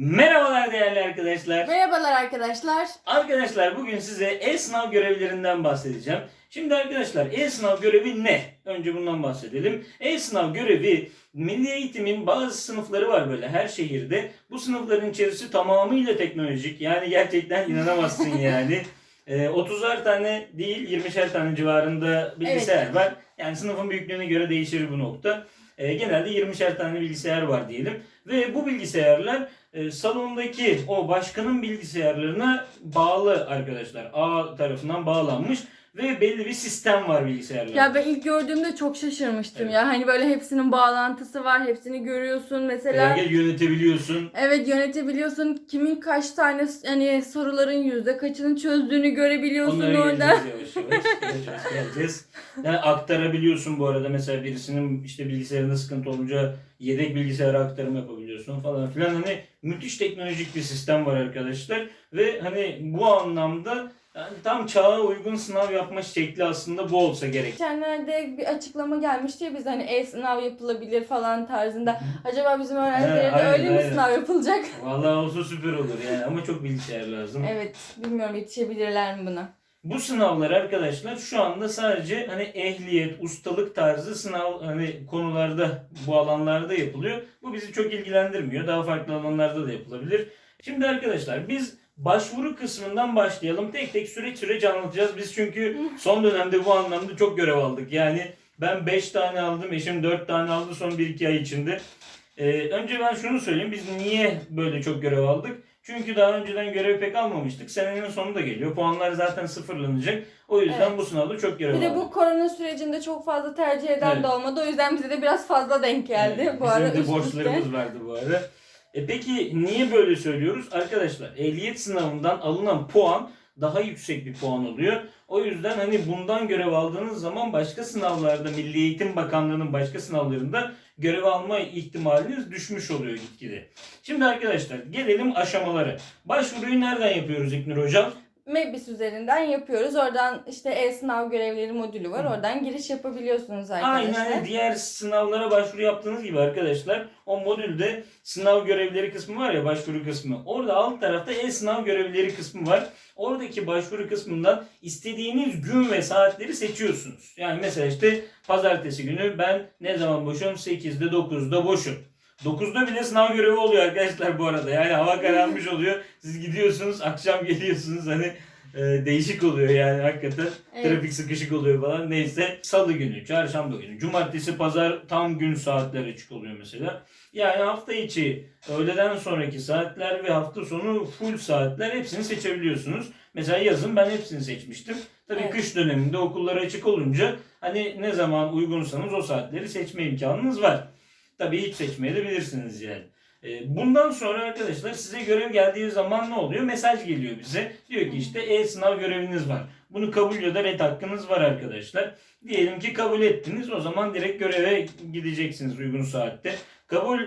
Merhabalar değerli arkadaşlar. Merhabalar arkadaşlar. Arkadaşlar bugün size e-sınav görevlerinden bahsedeceğim. Şimdi arkadaşlar e-sınav görevi ne? Önce bundan bahsedelim. E-sınav görevi Milli Eğitim'in bazı sınıfları var böyle her şehirde. Bu sınıfların içerisi tamamıyla teknolojik. Yani gerçekten inanamazsın yani. Ee, 30'ar tane değil 20'şer tane civarında bilgisayar var. Yani sınıfın büyüklüğüne göre değişir bu nokta. Ee, genelde 20'şer tane bilgisayar var diyelim. Ve bu bilgisayarlar e, salondaki o başkanın bilgisayarlarına bağlı arkadaşlar. A tarafından bağlanmış ve belli bir sistem var bilgisayarlarda. Ya ben ilk gördüğümde çok şaşırmıştım Evet. ya. Hani böyle hepsinin bağlantısı var. Hepsini görüyorsun mesela. Ee, yönetebiliyorsun. Evet yönetebiliyorsun. Kimin kaç tane hani soruların yüzde kaçını çözdüğünü görebiliyorsun Onlara orada. geleceğiz yavaş yavaş. Yavaş yavaş geleceğiz. Yani aktarabiliyorsun bu arada. Mesela birisinin işte bilgisayarında sıkıntı olunca yedek bilgisayara aktarım yapabiliyorsun falan filan. Hani müthiş teknolojik bir sistem var arkadaşlar. Ve hani bu anlamda yani tam çağa uygun sınav yapma şekli aslında bu olsa gerek. Geçenlerde bir açıklama gelmişti ya biz hani e-sınav yapılabilir falan tarzında. Acaba bizim öğrencilere de aynen, öyle mi aynen. sınav yapılacak? Vallahi olsa süper olur yani ama çok bilgisayar lazım. evet bilmiyorum yetişebilirler mi buna? Bu sınavlar arkadaşlar şu anda sadece hani ehliyet, ustalık tarzı sınav hani konularda bu alanlarda yapılıyor. Bu bizi çok ilgilendirmiyor. Daha farklı alanlarda da yapılabilir. Şimdi arkadaşlar biz başvuru kısmından başlayalım. Tek tek süreç süreç anlatacağız. Biz çünkü son dönemde bu anlamda çok görev aldık. Yani ben 5 tane aldım, eşim 4 tane aldı son 1-2 ay içinde. Ee, önce ben şunu söyleyeyim. Biz niye böyle çok görev aldık? Çünkü daha önceden görev pek almamıştık. Senenin sonu da geliyor. Puanlar zaten sıfırlanacak. O yüzden Evet. bu sınavda çok görev Bir de aldık. bu korona sürecinde çok fazla tercih eden Evet. de olmadı. O yüzden bize de biraz fazla denk geldi. Evet, bu bizim ara de üst üste. borçlarımız vardı bu ara. E peki niye böyle söylüyoruz? Arkadaşlar ehliyet sınavından alınan puan daha yüksek bir puan oluyor. O yüzden hani bundan görev aldığınız zaman başka sınavlarda Milli Eğitim Bakanlığı'nın başka sınavlarında görev alma ihtimaliniz düşmüş oluyor gitgide. Şimdi arkadaşlar gelelim aşamaları. Başvuruyu nereden yapıyoruz İknur Hocam? Mebis üzerinden yapıyoruz. Oradan işte e-sınav görevleri modülü var. Hı. Oradan giriş yapabiliyorsunuz arkadaşlar. Aynen diğer sınavlara başvuru yaptığınız gibi arkadaşlar o modülde sınav görevleri kısmı var ya başvuru kısmı. Orada alt tarafta e-sınav görevleri kısmı var. Oradaki başvuru kısmından istediğiniz gün ve saatleri seçiyorsunuz. Yani mesela işte pazartesi günü ben ne zaman boşum? 8'de 9'da boşum. 9'da bile sınav görevi oluyor arkadaşlar bu arada. Yani hava kararmış oluyor. Siz gidiyorsunuz akşam geliyorsunuz hani e, değişik oluyor yani hakikaten. Evet. Trafik sıkışık oluyor falan. Neyse salı günü, çarşamba günü, cumartesi, pazar tam gün saatler açık oluyor mesela. Yani hafta içi, öğleden sonraki saatler ve hafta sonu full saatler hepsini seçebiliyorsunuz. Mesela yazın ben hepsini seçmiştim. Tabii Evet. kış döneminde okullar açık olunca hani ne zaman uygunsanız o saatleri seçme imkanınız var. Tabii hiç seçmeye de bilirsiniz yani. Ee, Bundan sonra arkadaşlar size görev geldiği zaman ne oluyor? Mesaj geliyor bize. Diyor ki işte e-sınav göreviniz var. Bunu kabul ya da red hakkınız var arkadaşlar. Diyelim ki kabul ettiniz. O zaman direkt göreve gideceksiniz uygun saatte. Kabul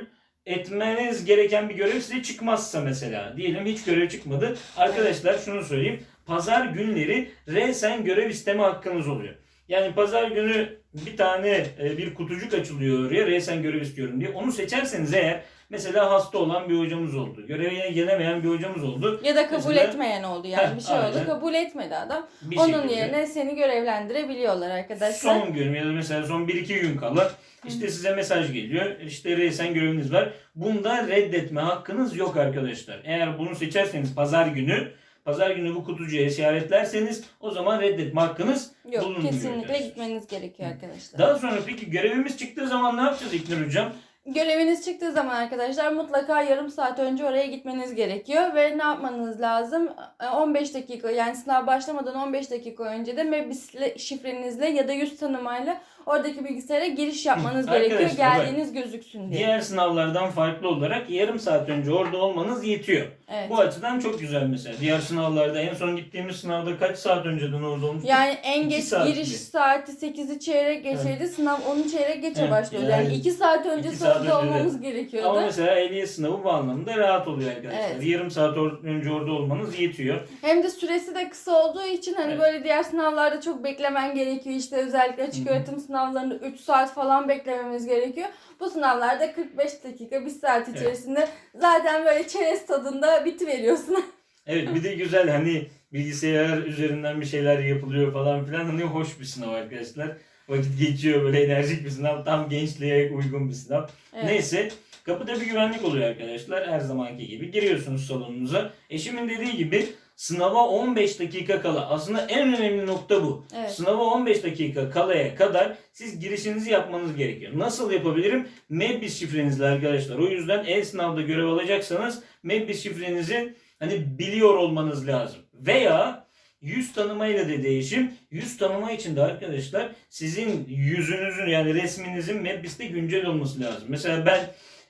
etmeniz gereken bir görev size çıkmazsa mesela. Diyelim hiç görev çıkmadı. Arkadaşlar şunu söyleyeyim. Pazar günleri resen görev isteme hakkınız oluyor. Yani pazar günü bir tane e, bir kutucuk açılıyor oraya resen görev istiyorum diye. Onu seçerseniz eğer mesela hasta olan bir hocamız oldu. Göreve gelemeyen bir hocamız oldu. Ya da kabul Mesela- etmeyen oldu yani Heh, bir şey oldu aynen. kabul etmedi adam. Bir Onun şekilde. yerine seni görevlendirebiliyorlar arkadaşlar. Son gün ya da mesela son 1-2 gün kala işte size mesaj geliyor. İşte resen göreviniz var. Bunda reddetme hakkınız yok arkadaşlar. Eğer bunu seçerseniz pazar günü Pazar günü bu kutucuya işaretlerseniz o zaman reddetme hakkınız Yok bulunmuyor kesinlikle arkadaşlar. gitmeniz gerekiyor arkadaşlar. Daha sonra peki görevimiz çıktığı zaman ne yapacağız İknur Hocam? Göreviniz çıktığı zaman arkadaşlar mutlaka yarım saat önce oraya gitmeniz gerekiyor ve ne yapmanız lazım? Ee, 15 dakika yani sınav başlamadan 15 dakika önce de Mebis'le şifrenizle ya da yüz tanımayla oradaki bilgisayara giriş yapmanız gerekiyor. arkadaşlar Geldiğiniz gözüksün diye. Diğer sınavlardan farklı olarak yarım saat önce orada olmanız yetiyor. Evet. Bu açıdan çok güzel mesela. Diğer sınavlarda en son gittiğimiz sınavda kaç saat önceden orada olmuştuk? Yani en İki geç saat giriş gibi. saati 8'i çeyrek geçeydi. Sınav 10'u çeyrek geçe Evet, başlıyor. yani Yani 2 saat önce iki saat sınavda önce de. olmamız gerekiyordu. Ama mesela ehliyet sınavı bu anlamda rahat oluyor arkadaşlar. Evet. Yarım saat or- önce orada olmanız yetiyor. Hem de süresi de kısa olduğu için hani Evet. böyle diğer sınavlarda çok beklemen gerekiyor. İşte özellikle açık Hı hı. öğretim sınavlarında 3 saat falan beklememiz gerekiyor. Bu sınavlarda 45 dakika, 1 saat Evet. içerisinde zaten böyle çerez tadında bitiveriyorsun. Evet bir de güzel hani bilgisayar üzerinden bir şeyler yapılıyor falan filan hani hoş bir sınav arkadaşlar. Vakit geçiyor böyle enerjik bir sınav. Tam gençliğe uygun bir sınav. Evet. Neyse kapıda bir güvenlik oluyor arkadaşlar her zamanki gibi. Giriyorsunuz salonunuza. Eşimin dediği gibi sınava 15 dakika kala. Aslında en önemli nokta bu. Evet. Sınava 15 dakika kalaya kadar siz girişinizi yapmanız gerekiyor. Nasıl yapabilirim? Mebbis şifrenizle arkadaşlar. O yüzden e-sınavda görev alacaksanız Mebbis şifrenizi hani biliyor olmanız lazım. Veya yüz tanımayla da değişim. Yüz tanıma için de arkadaşlar sizin yüzünüzün yani resminizin Mebbis'te güncel olması lazım. Mesela ben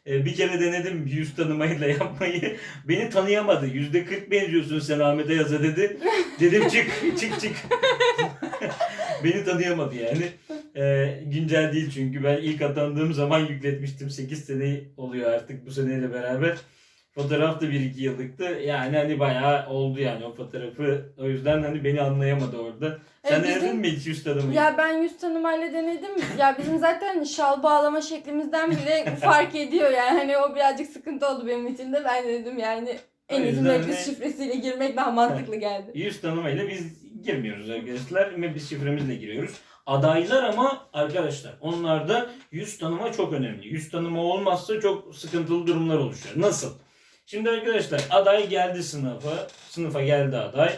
bir kere denedim yüz tanımayla yapmayı. Beni tanıyamadı. Yüzde 40 benziyorsun sen Ahmet'e yaza dedi. Dedim çık çık çık. Beni tanıyamadı yani. E, güncel değil çünkü ben ilk atandığım zaman yükletmiştim. 8 sene oluyor artık bu seneyle beraber. Fotoğraf da 1-2 yıllıktı. Yani hani bayağı oldu yani o fotoğrafı. O yüzden hani beni anlayamadı orada. Sen E, bizim- denedin mi hiç yüz tanımayı? Ya ben yüz tanımayla denedim. Ya bizim zaten şal bağlama şeklimizden bile fark ediyor yani. Hani o birazcık sıkıntı oldu benim için de. Ben de dedim yani en O iyisi yüzden de- şifresiyle girmek daha mantıklı geldi. Yüz tanımayla biz girmiyoruz arkadaşlar. Biz şifremizle giriyoruz. Adaylar ama arkadaşlar onlarda yüz tanıma çok önemli. Yüz tanıma olmazsa çok sıkıntılı durumlar oluşuyor. Nasıl? Şimdi arkadaşlar aday geldi sınıfa. Sınıfa geldi aday.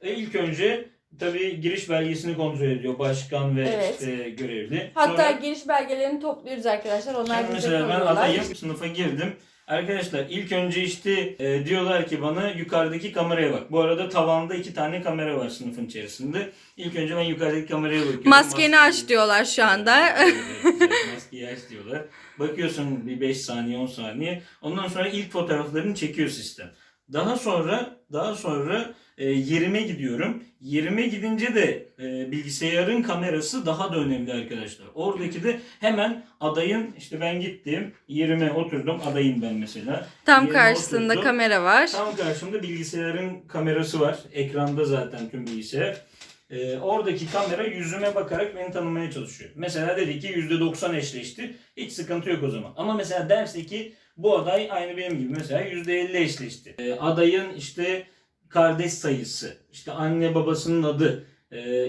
E ilk önce tabii giriş belgesini kontrol ediyor başkan ve Evet. işte görevli. Hatta Sonra- giriş belgelerini topluyoruz arkadaşlar. Onlar Şimdi bize mesela ben koyuyorlar. adayım sınıfa girdim. Arkadaşlar ilk önce işte e, diyorlar ki bana yukarıdaki kameraya bak. Bu arada tavanda iki tane kamera var sınıfın içerisinde. İlk önce ben yukarıdaki kameraya bakıyorum. Maskeni aç diyorlar şu anda. Evet, evet, evet, maskeyi aç diyorlar. Bakıyorsun bir 5 saniye 10 saniye. Ondan sonra ilk fotoğraflarını çekiyor sistem. Daha sonra daha sonra e, yerime gidiyorum. Yerime gidince de e, bilgisayarın kamerası daha da önemli arkadaşlar. Oradaki de hemen adayın işte ben gittim yerime oturdum adayım ben mesela. Tam karşısında oturdum. kamera var. Tam karşımda bilgisayarın kamerası var. Ekranda zaten tüm bilgisayar. Ee, oradaki kamera yüzüme bakarak beni tanımaya çalışıyor. Mesela dedi ki %90 eşleşti. Hiç sıkıntı yok o zaman. Ama mesela derse ki bu aday aynı benim gibi mesela %50 eşleşti. Ee, adayın işte kardeş sayısı, işte anne babasının adı, e,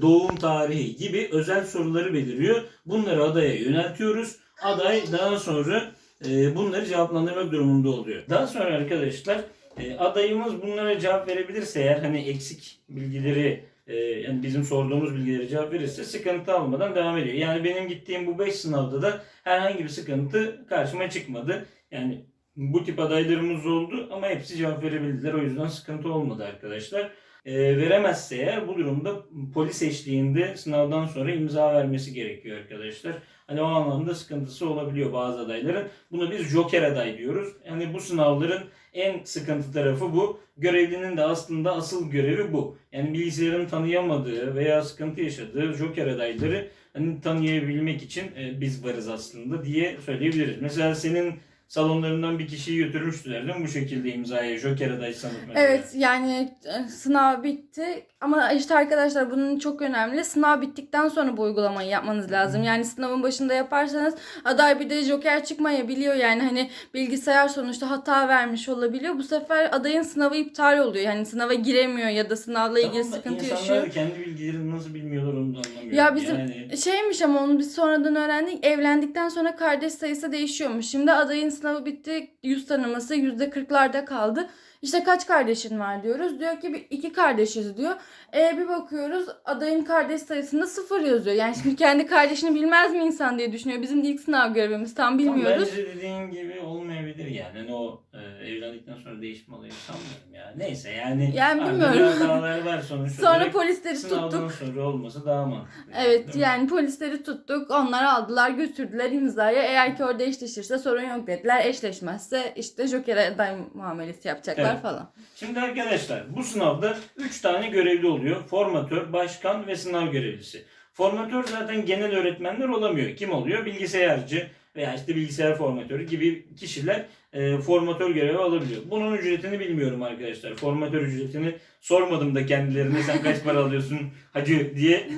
doğum tarihi gibi özel soruları beliriyor. Bunları adaya yöneltiyoruz. Aday daha sonra e, bunları cevaplandırmak durumunda oluyor. Daha sonra arkadaşlar e, adayımız bunlara cevap verebilirse eğer hani eksik bilgileri e, yani bizim sorduğumuz bilgileri cevap verirse sıkıntı almadan devam ediyor. Yani benim gittiğim bu 5 sınavda da herhangi bir sıkıntı karşıma çıkmadı. Yani bu tip adaylarımız oldu ama hepsi cevap verebildiler. O yüzden sıkıntı olmadı arkadaşlar. E, veremezse eğer bu durumda polis eşliğinde sınavdan sonra imza vermesi gerekiyor arkadaşlar. Hani o anlamda sıkıntısı olabiliyor bazı adayların. Buna biz joker aday diyoruz. Yani bu sınavların en sıkıntı tarafı bu. Görevlinin de aslında asıl görevi bu. Yani bilgisayarın tanıyamadığı veya sıkıntı yaşadığı joker adayları hani tanıyabilmek için e, biz varız aslında diye söyleyebiliriz. Mesela senin salonlarından bir kişiyi götürmüştüler değil mi bu şekilde imzaya joker aday sanıp mesela. Evet yani e, sınav bitti ama işte arkadaşlar bunun çok önemli. Sınav bittikten sonra bu uygulamayı yapmanız lazım. Yani sınavın başında yaparsanız aday bir de joker çıkmayabiliyor. Yani hani bilgisayar sonuçta hata vermiş olabiliyor. Bu sefer adayın sınavı iptal oluyor. Yani sınava giremiyor ya da sınavla ilgili Tamam sıkıntı insanlar yaşıyor. kendi bilgilerini nasıl bilmiyorlar onu da anlamıyorum. Ya bizim Yani- şeymiş ama onu biz sonradan öğrendik. Evlendikten sonra kardeş sayısı değişiyormuş. Şimdi adayın sınavı bitti. Yüz tanıması yüzde kırklarda kaldı. İşte kaç kardeşin var diyoruz. Diyor ki bir, iki kardeşiz diyor. E bir bakıyoruz adayın kardeş sayısında sıfır yazıyor. Yani şimdi kendi kardeşini bilmez mi insan diye düşünüyor. Bizim de ilk sınav görevimiz tam Ama bilmiyoruz. Bence dediğin gibi olmayabilir yani. Hani o e, evlendikten sonra değişme olayı sanmıyorum ya. Neyse yani. Yani bilmiyorum. var sonuçta. Sonra polisleri tuttuk. sonra olması daha mantıklı. Evet yani polisleri tuttuk. Onlar aldılar götürdüler imzaya. Eğer ki orada eşleşirse sorun yok dediler. Eşleşmezse işte joker aday muamelesi yapacaklar Evet. Falan. Şimdi arkadaşlar bu sınavda 3 tane görevli oluyor. Formatör, başkan ve sınav görevlisi. Formatör zaten genel öğretmenler olamıyor. Kim oluyor? Bilgisayarcı, veya işte bilgisayar formatörü gibi kişiler e, formatör görevi alabiliyor. Bunun ücretini bilmiyorum arkadaşlar. Formatör ücretini sormadım da kendilerine sen kaç para alıyorsun hacı diye.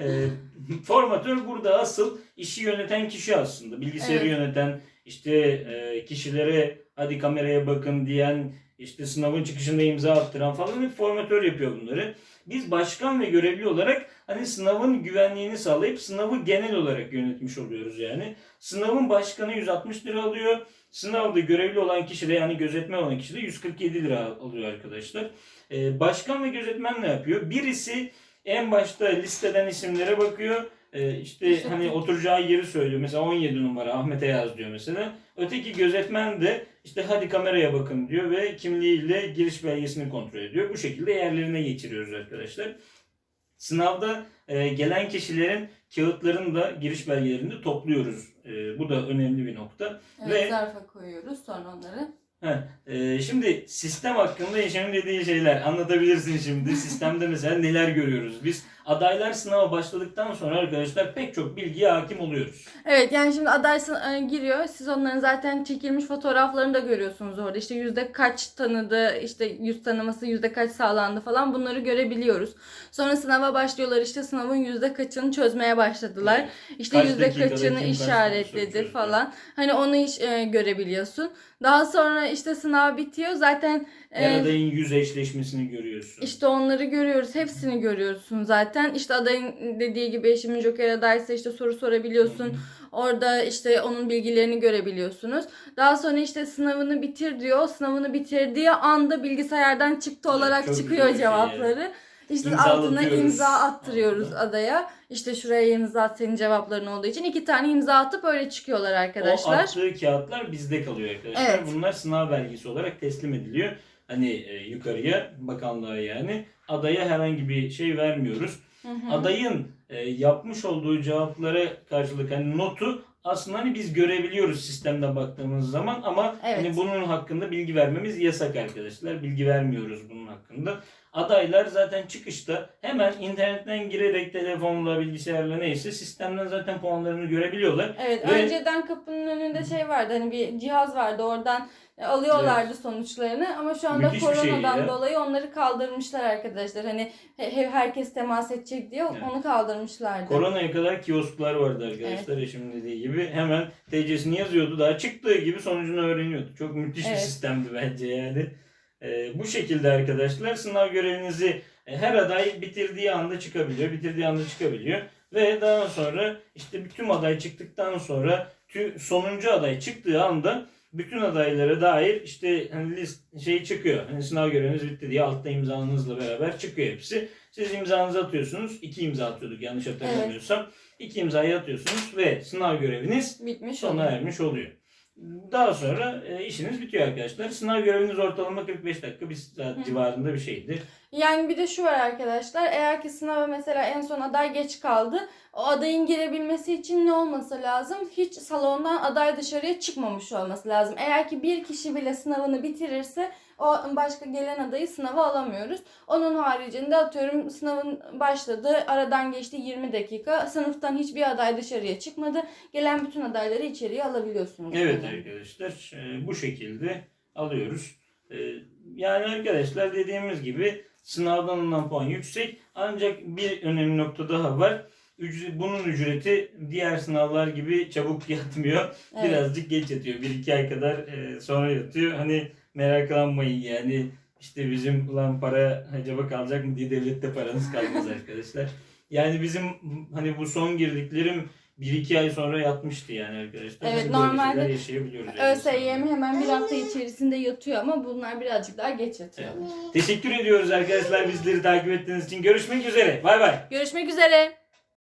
E, formatör burada asıl işi yöneten kişi aslında. Bilgisayarı Evet. yöneten, işte e, kişilere hadi kameraya bakın diyen, işte sınavın çıkışında imza attıran falan hep formatör yapıyor bunları. Biz başkan ve görevli olarak hani sınavın güvenliğini sağlayıp sınavı genel olarak yönetmiş oluyoruz yani. Sınavın başkanı 160 lira alıyor. Sınavda görevli olan kişi de yani gözetmen olan kişi de 147 lira alıyor arkadaşlar. Ee, başkan ve gözetmen ne yapıyor? Birisi en başta listeden isimlere bakıyor. Ee, işte hani oturacağı yeri söylüyor. Mesela 17 numara Ahmet'e yaz diyor mesela. Öteki gözetmen de işte hadi kameraya bakın diyor ve kimliğiyle giriş belgesini kontrol ediyor. Bu şekilde yerlerine geçiriyoruz arkadaşlar. Sınavda e, gelen kişilerin kağıtlarını da giriş belgelerini de topluyoruz. E, bu da önemli bir nokta. Evet, Ve- zarfa koyuyoruz sonra onları. Heh, e, şimdi sistem hakkında Yaşam'ın dediği şeyler anlatabilirsin şimdi. Sistemde mesela neler görüyoruz? Biz adaylar sınava başladıktan sonra arkadaşlar pek çok bilgiye hakim oluyoruz. Evet yani şimdi aday e, giriyor. Siz onların zaten çekilmiş fotoğraflarını da görüyorsunuz orada. İşte yüzde kaç tanıdı, işte yüz tanıması yüzde kaç sağlandı falan bunları görebiliyoruz. Sonra sınava başlıyorlar işte sınavın yüzde kaçını çözmeye başladılar. İşte Kaç yüzde kaçını işaretledi falan. Hani onu iş, e, görebiliyorsun. Daha sonra işte sınav bitiyor. Zaten e, Her adayın yüz eşleşmesini görüyorsun. işte onları görüyoruz. Hepsini görüyorsun zaten. İşte adayın dediği gibi eşimin joker adaysa işte soru sorabiliyorsun. Orada işte onun bilgilerini görebiliyorsunuz. Daha sonra işte sınavını bitir diyor. Sınavını bitirdiği anda bilgisayardan çıktı olarak çok çıkıyor güzel bir şey cevapları. İşte İmzalatıyoruz. altına imza attırıyoruz adaya. İşte şuraya imza at senin cevapların olduğu için. iki tane imza atıp öyle çıkıyorlar O arkadaşlar. attığı kağıtlar bizde kalıyor arkadaşlar. Evet. Bunlar sınav belgesi olarak teslim ediliyor. Hani e, yukarıya, bakanlığa yani. Adaya herhangi bir şey vermiyoruz. Hı hı. Adayın e, yapmış olduğu cevaplara karşılık hani notu aslında hani biz görebiliyoruz sistemde baktığımız zaman ama Evet. hani bunun hakkında bilgi vermemiz yasak arkadaşlar. Bilgi vermiyoruz bunun hakkında. Adaylar zaten çıkışta hemen internetten girerek telefonla, bilgisayarla neyse sistemden zaten puanlarını görebiliyorlar. Evet, Ve- önceden kapının önünde şey vardı. Hani bir cihaz vardı. Oradan alıyorlardı sonuçlarını ama şu anda Müthiş bir şey koronadan ya. dolayı onları kaldırmışlar arkadaşlar. Hani he- he- herkes temas edecek diye Evet. onu kaldırmışlardı. Koronaya kadar kiosklar vardı arkadaşlar eşimin dediği gibi. Hemen TC'sini yazıyordu. Daha çıktığı gibi sonucunu öğreniyordu. Çok müthiş bir Evet. sistemdi bence yani. Ee, bu şekilde arkadaşlar sınav görevinizi e, her aday bitirdiği anda çıkabiliyor. Bitirdiği anda çıkabiliyor. Ve daha sonra işte bütün aday çıktıktan sonra tü- sonuncu aday çıktığı anda bütün adaylara dair işte hani list şey çıkıyor. Hani sınav göreviniz bitti diye altta imzanızla beraber çıkıyor hepsi. Siz imzanızı atıyorsunuz. İki imza atıyorduk yanlış hatırlamıyorsam. İki imzayı atıyorsunuz ve sınav göreviniz Bitmiş sona oluyor. ermiş oluyor. Daha sonra e, işiniz bitiyor arkadaşlar. Sınav göreviniz ortalama 45 dakika bir saat Hı. civarında bir şeydi. Yani bir de şu var arkadaşlar. Eğer ki sınava mesela en son aday geç kaldı. O adayın girebilmesi için ne olması lazım? Hiç salondan aday dışarıya çıkmamış olması lazım. Eğer ki bir kişi bile sınavını bitirirse o başka gelen adayı sınava alamıyoruz. Onun haricinde atıyorum sınavın başladı. Aradan geçti 20 dakika. Sınıftan hiçbir aday dışarıya çıkmadı. Gelen bütün adayları içeriye alabiliyorsunuz. Evet Yani. arkadaşlar e, bu şekilde alıyoruz. E, yani arkadaşlar dediğimiz gibi sınavdan alınan puan yüksek ancak bir önemli nokta daha var. Bunun ücreti diğer sınavlar gibi çabuk yatmıyor. Evet. Birazcık geç yatıyor. Bir iki ay kadar e, sonra yatıyor. Hani meraklanmayın yani işte bizim ulan para acaba kalacak mı diye devlette paranız kalmaz arkadaşlar. Yani bizim hani bu son girdiklerim bir iki ay sonra yatmıştı yani arkadaşlar. Evet, Biz böyle normalde şeyler yaşayabiliyoruz. yani ÖSYM hemen bir hafta içerisinde yatıyor ama bunlar birazcık daha geç yatıyor. Teşekkür ediyoruz arkadaşlar bizleri takip ettiğiniz için. Görüşmek üzere. Bay bay. Görüşmek üzere.